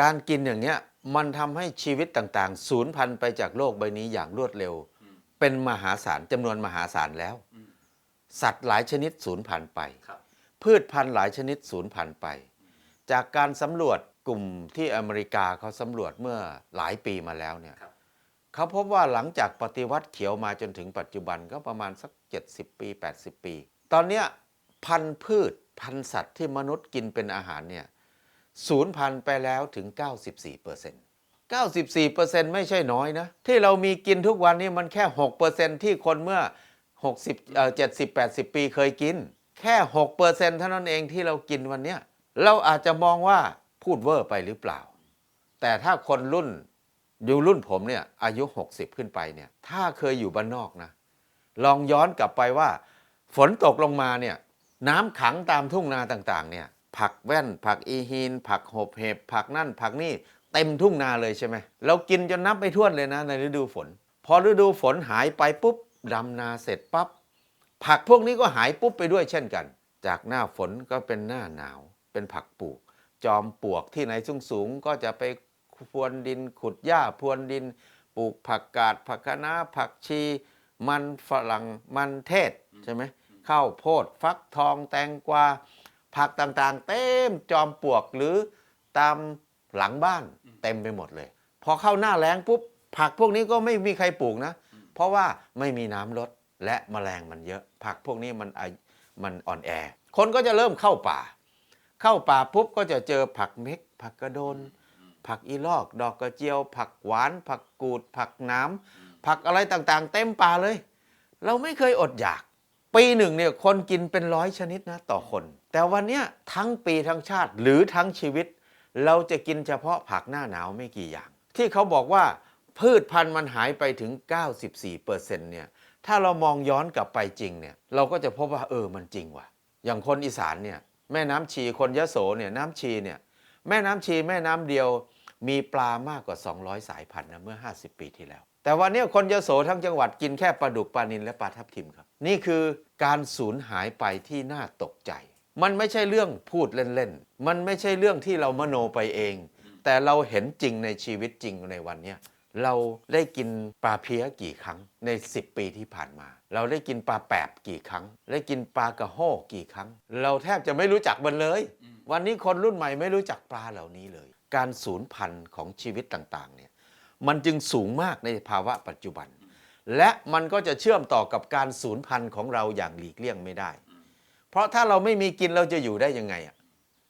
การกินอย่างเงี้ยมันทำให้ชีวิตต่างๆ สูญพันธุ์ไปจากโลกใบนี้อย่างรวดเร็ว เป็นมหาศาลจำนวนมหาศาลแล้ว สัตว์หลายชนิดสูญพันธุ์ไปครับพืชพันธุ์หลายชนิดสูญพันธุ์ไป จากการสำรวจกลุ่มที่อเมริกาเขาสำรวจเมื่อหลายปีมาแล้วเนี่ยครับเขาพบว่าหลังจากปฏิวัติเขียวมาจนถึงปัจจุบันก็ประมาณสัก 70 ปี 80 ปี ตอนเนี้ยพันธุ์พืชพันธุ์สัตว์ที่มนุษย์กินเป็นอาหารเนี่ย สูญพันไปแล้วถึง 94เปอร์เซ็นต์94เปอร์เซ็นต์ไม่ใช่น้อยนะ ที่เรามีกินทุกวันนี้มันแค่6เปอร์เซ็นต์ที่คนเมื่อ 60เอ่อ70 80 ปีเคยกิน แค่ 6เปอร์เซ็นต์เท่านั้นเองที่เรากินวันเนี้ยเราอาจจะมองว่าพูดเวอร์ไปหรือเปล่า แต่ถ้าคนรุ่นอยู่รุ่นผมเนี่ยอายุ 60 ขึ้นไปเนี่ยถ้าเคยอยู่บ้านนอกนะ ลองย้อนกลับไปว่า ฝนตกลงมาเนี่ยน้ำขังตามทุ่งนาต่างๆเนี่ย ผักแว่น ผักอีฮีน ผักหบเห็บผักนั่น ผักนี่เต็มทุ่งนาเลยใช่ไหมเรากินจนนับไม่ถ้วนเลยนะในฤดูฝน พอฤดูฝนหายไปปุ๊บดำนาเสร็จปั๊บผักพวกนี้ก็หายปุ๊บไปด้วยเช่นกัน จากหน้าฝนก็เป็นหน้าหนาว เป็นผักปลูก จอมปลวกที่ไหนสูงๆก็จะไปพรวนดินขุดหญ้าพรวนดิน ปลูกผักกาดผักคะน้าผักชี มันฝรั่งมันเทศใช่ไหมข้าวโพดฟักทองแตงกวา ผักต่างๆ เต็มจอมปลวกหรือตามหลังบ้านเต็มไปหมดเลย พอเข้าหน้าแล้งปุ๊บผักพวกนี้ก็ไม่มีใครปลูกนะ เพราะว่าไม่มีน้ำลดและแมลงมันเยอะ ผักพวกนี้มันอามันอ่อนแอ คนก็จะเริ่มเข้าป่า เข้าป่าปุ๊บก็จะเจอผักเม็ก ผักกระโดน ผักอีลอก ดอกกระเจียว ผักหวาน ผักกูด ผักน้ำผักอะไรต่างๆ เต็มป่าเลย เราไม่เคยอดอยาก ปีหนึ่งเนี่ยคนกินเป็นร้อยชนิดนะต่อคน แต่วันนี้ทั้งปีทั้งชาติหรือทั้งชีวิต เราจะกินเฉพาะผักหน้าหนาวไม่กี่อย่าง ที่เขาบอกว่าพืชพันธุ์มันหายไปถึง 94เปอร์เซ็นต์เนี่ยถ้าเรามองย้อนกลับไปจริงเนี่ยเราก็จะพบว่าเออมันจริงว่ะ อย่างคนอีสานเนี่ยแม่น้ำชีคนยโสเนี่ยน้ำชีเนี่ยแม่น้ำชีแม่น้ำเดียวมีปลามากกว่า 200 สายพันธุ์นะเมื่อ 50 ปีที่แล้ว แต่วันนี้คนยโสทั้งจังหวัดกินแค่ปลาดุกปลานิลและปลาทับทิมครับ นี่คือการสูญหายไปที่น่าตกใจ มันไม่ใช่เรื่องพูดเล่นๆ มันไม่ใช่เรื่องที่เรามโนไปเอง แต่เราเห็นจริงในชีวิตจริงในวันเนี้ยเราได้กินปลาเพี้ยกี่ครั้งใน 10 ปีที่ผ่านมา เราได้กินปลาแปบกี่ครั้ง ได้กินปลากระโห้กี่ครั้ง เราแทบจะไม่รู้จักมันเลย วันนี้คนรุ่นใหม่ไม่รู้จักปลาเหล่านี้เลย การสูญพันธุ์ของชีวิตต่างๆเนี่ยมันจึงสูงมากในภาวะปัจจุบัน และมันก็จะเชื่อมต่อกับการสูญพันธุ์ของเราอย่างหลีกเลี่ยงไม่ได้ เพราะถ้าเราไม่มีกินเราจะอยู่ได้ยังไงอะ